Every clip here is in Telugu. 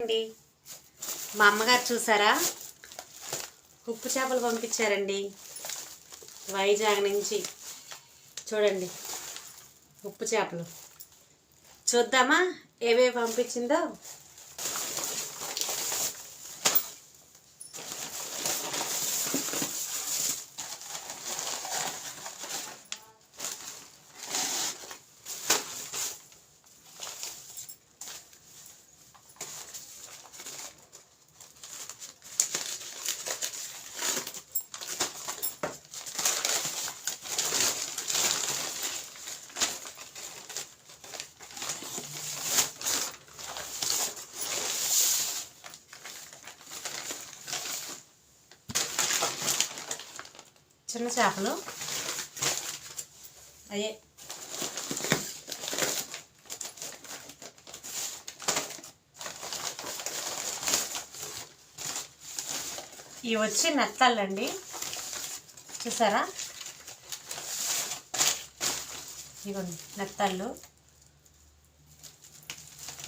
అండి. మా అమ్మగారు చూసారా? ఉప్పు చేపలు పంపించారండి. వైజాగ్ నుంచి. చూడండి ఉప్పు చేపలు. చూద్దామా? ఏవేవి పంపించిందో? చిన్న చేపలు. అయ్యే. ఇవి వచ్చి నెత్తళ్ళండి చూసారా? ఇవ్వండి నెత్తళ్ళు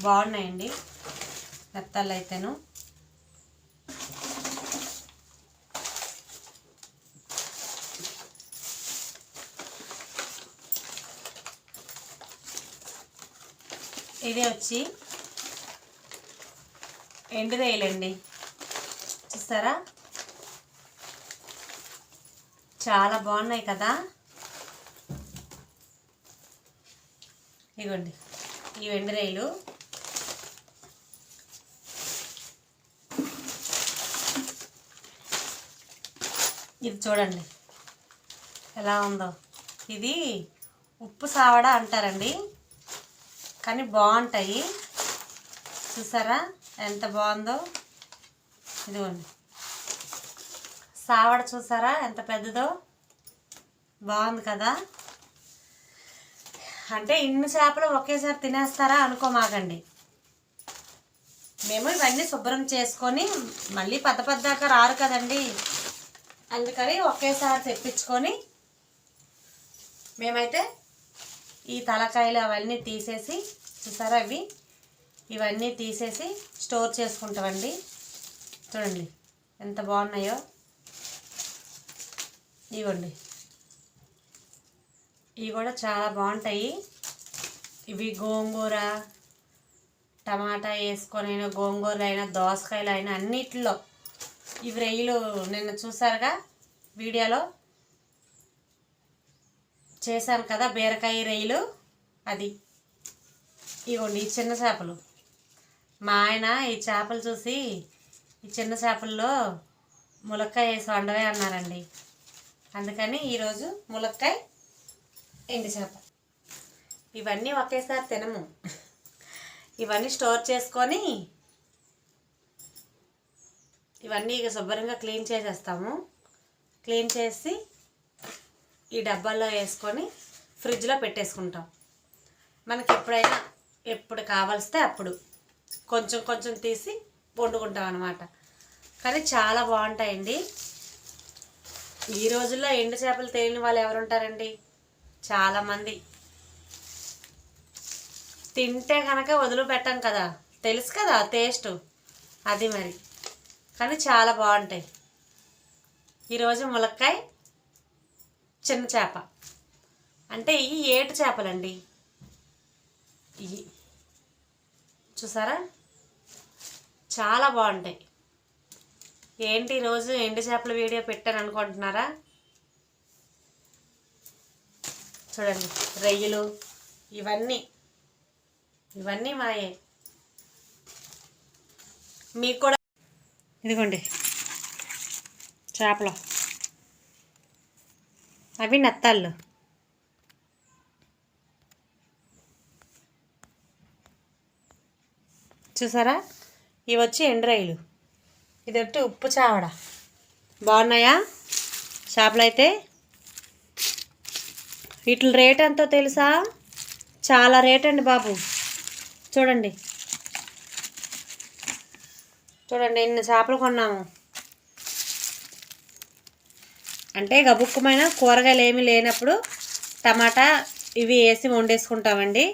బాగున్నాయండి. నెత్తళ్ళు అయితేను ఇది వచ్చి ఎండుదేయలండి చూస్తారా? చాలా బాగున్నాయి కదా? ఇగోండి ఈ ఎండురేయలు ఇది చూడండి ఎలా ఉందో. ఇది ఉప్పు సావడ అంటారండి. కానీ బాగుంటాయి. చూసారా? ఎంత బాగుందో? ఇదిగోండి. సావడ చూసారా? ఎంత పెద్దదో? బాగుంది కదా? అంటే ఇన్ని చేపలు ఒకేసారి తినేస్తారా అనుకోమాకండి. మేము ఇవన్నీ శుభ్రం చేసుకొని మళ్ళీ పెద్ద పెద్దాక రారు కదండి. అందుకని ఒకేసారి తెప్పించుకొని మేమైతే ఈ తలకాయలు అవన్నీ తీసేసి చూసారా అవి ఇవన్నీ తీసేసి స్టోర్ చేసుకుంటామండి. చూడండి ఎంత బాగున్నాయో. ఇవ్వండి. ఇవి కూడా చాలా బాగుంటాయి. ఇవి గోంగూర టమాటా వేసుకొని అయినా గోంగూరలు అయినా దోసకాయలు అయినా అన్నిటిలో. ఇవి రొయ్యలు నిన్న చూసారుగా వీడియోలో? చేశాను కదా బీరకాయ రొయ్యలు. అది. ఇవ్వండి ఈ చిన్న చేపలు. మా ఆయన ఈ చేపలు చూసి ఈ చిన్న చేపల్లో ములక్కాయ వేసి వండవే అన్నారండి. అందుకని ఈరోజు ములక్కాయ ఎండి చేప. ఇవన్నీ ఒకేసారి తినము. ఇవన్నీ స్టోర్ చేసుకొని ఇవన్నీ ఇక శుభ్రంగా క్లీన్ చేసేస్తాము. క్లీన్ చేసి ఈ డబ్బాల్లో వేసుకొని ఫ్రిడ్జ్లో పెట్టేసుకుంటాం. మనకి ఎప్పుడైనా ఎప్పుడు కావాల్స్తే అప్పుడు. కొంచెం కొంచెం తీసి వండుకుంటాం అనమాట కానీ చాలా బాగుంటాయండి. ఈ రోజుల్లో ఎండు చేపలు తేలిన వాళ్ళు ఎవరు ఉంటారండి? చాలామంది తింటే కనుక వదిలిపెట్టాం కదా. తెలుసు కదా టేస్ట్. అది మరి. కానీ చాలా బాగుంటాయి. ఈరోజు ములక్కాయ చిన్న చేప. అంటే ఈ ఏటు చేపలండి. ఇవి చూసారా? చాలా బాగుంటాయి. ఏంటి రోజు ఎండు చేపల వీడియో పెట్టాను అనుకుంటున్నారా? చూడండి రొయ్యలు ఇవన్నీ. ఇవన్నీ మాయే. మీకు కూడా ఇదిగోండి. చేపలు. అవి నత్తాళ్ళు. చూసారా? ఇవి వచ్చి ఎండ్రాయిలు ఇది వచ్చి ఉప్పు చావడ. బాగున్నాయా? షాపులు అయితే? వీటి రేట్ ఎంతో తెలుసా? చాలా రేట్ అండి బాబు. చూడండి. చూడండి ఎన్ని చేపలు కొన్నాము. అంటే గబుక్కుమైన కూరగాయలు ఏమీ లేనప్పుడు టమాటా ఇవి వేసి వండేసుకుంటామండి.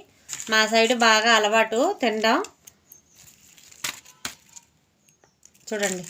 మా సైడ్ బాగా అలవాటు తినడం చూడండి.